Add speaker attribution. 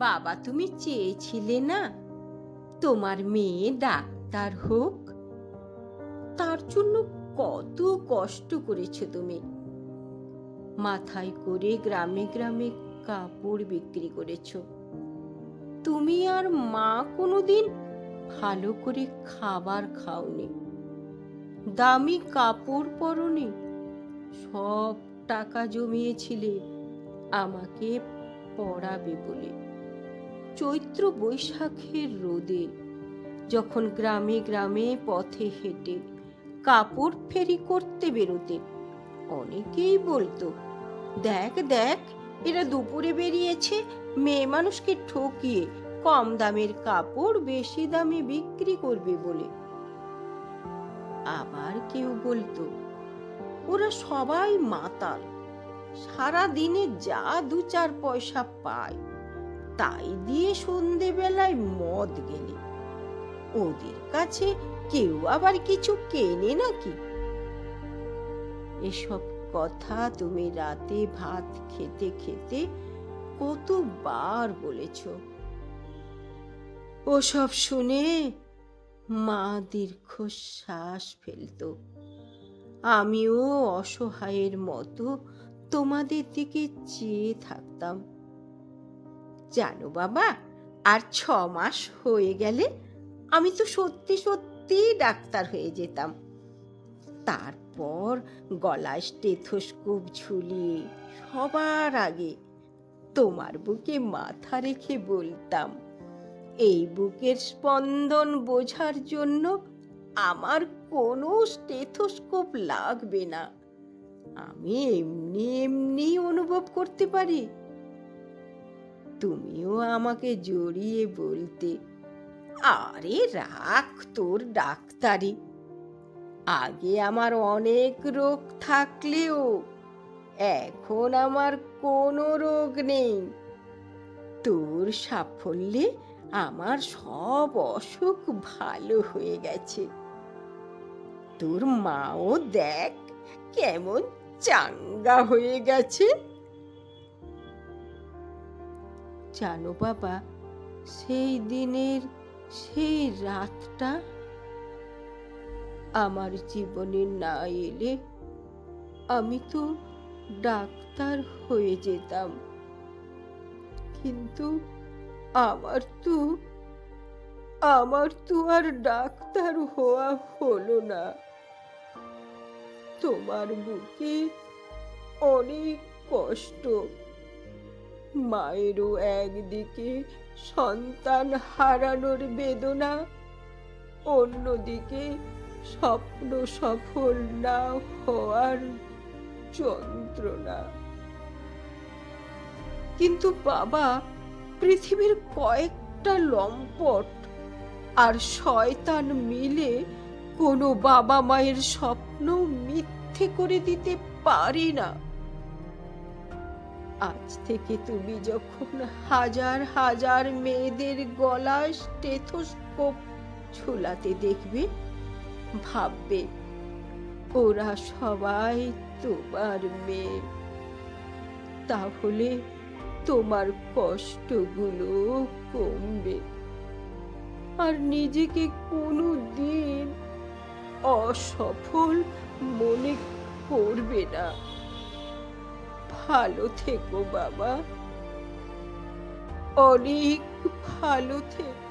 Speaker 1: বাবা তুমি চেয়েছিলে না? তোমার মেয়ে ডাক্তার হোক। তার জন্য কত কষ্ট করেছ তুমি। মাথায় করে গ্রামে গ্রামে কাপড় বিক্রি করেছ। তুমি আর মা কোনোদিন ভালো করে খাবার খাওনি। দামি কাপড় পরনি। সব টাকা জমিয়েছিলে। আমাকে পড়াবে বলে। চৈত্র বৈশাখের রোদে, যখন গ্রামে গ্রামে পথে হেঁটে কাপড় ফেরি করতে বেরোতে। অনেকেই বলতো, দেখ দেখ, এরা দুপুরে বেরিয়েছে, মেয়ে মানুষকে ঠকিয়ে কম দামের কাপড় বেশি দামে বিক্রি করবে বলে। আবার কেউ বলতো, ওরা সবাই মাতাল সারা দিনে যা দু চার পয়সা পায় তাই দিয়ে সন্ধেবেলায় মদ গেলে। ওদের কাছে কেউ আবার কিছু কেনে নাকি? এসব কথা তুমি রাতে ভাত খেতে খেতে কতবার বলেছ। ওসব শুনে মা দীর্ঘশ্বাস ফেলত। আমিও অসহায়ের মতো তোমাদের দিকে চেয়ে থাকতাম। জানো বাবা, আর ছ মাস হয়ে গেলে আমি তো সত্যি সত্যি ডাক্তার হয়ে যেতাম। তারপর গলায় স্টেথোস্কোপ ঝুলিয়ে সবার আগে তোমার বুকে মাথা রেখে বলতাম, এই বুকের স্পন্দন বোঝার জন্য আমার কোনো স্টেথোস্কোপ লাগবে না। আমি এমনি এমনি অনুভব করতে পারি। তুমিও আমাকে জড়িয়ে বলতে। আরে রাখ তোর ডাক্তারি। আগে আমার অনেক রোগ থাকলেও এখন আমার কোনো রোগ নেই। তোর সাফল্যে আমার সব অসুখ ভালো হয়ে গেছে। তোর মাও দেখ কেমন চাঙ্গা হয়ে গেছে। জানো বাবা, সেই দিনের সেই রাতটা আমার জীবনে না এলে আমি তো ডাক্তার হয়ে যেতাম। কিন্তু আমার তো আমার তো আর ডাক্তার হওয়া হলো না। তোমার বুকে অনেক কষ্ট। মায়েরও একদিকে সন্তান হারানোর বেদনা, অন্যদিকে স্বপ্ন সফল না হওয়ার যন্ত্রণা। কিন্তু বাবা, পৃথিবীর কয়েকটা লম্পট আর শয়তান মিলে কোনো বাবা মায়ের স্বপ্ন মিথ্যে করে দিতে পারি না। আজ থেকে তুমি যখন হাজার হাজার মেয়েদের গলায় স্টেথোস্কোপ ঝুলাতে দেখবে, ভাববে, ওরা সবাই তোমার মেয়ে। তাহলে তোমার কষ্টগুলো কমবে। আর নিজেকে কোনো দিন অসফল মনে করবে না। ভালো থেকো বাবা। অনেক ভালো থেকো।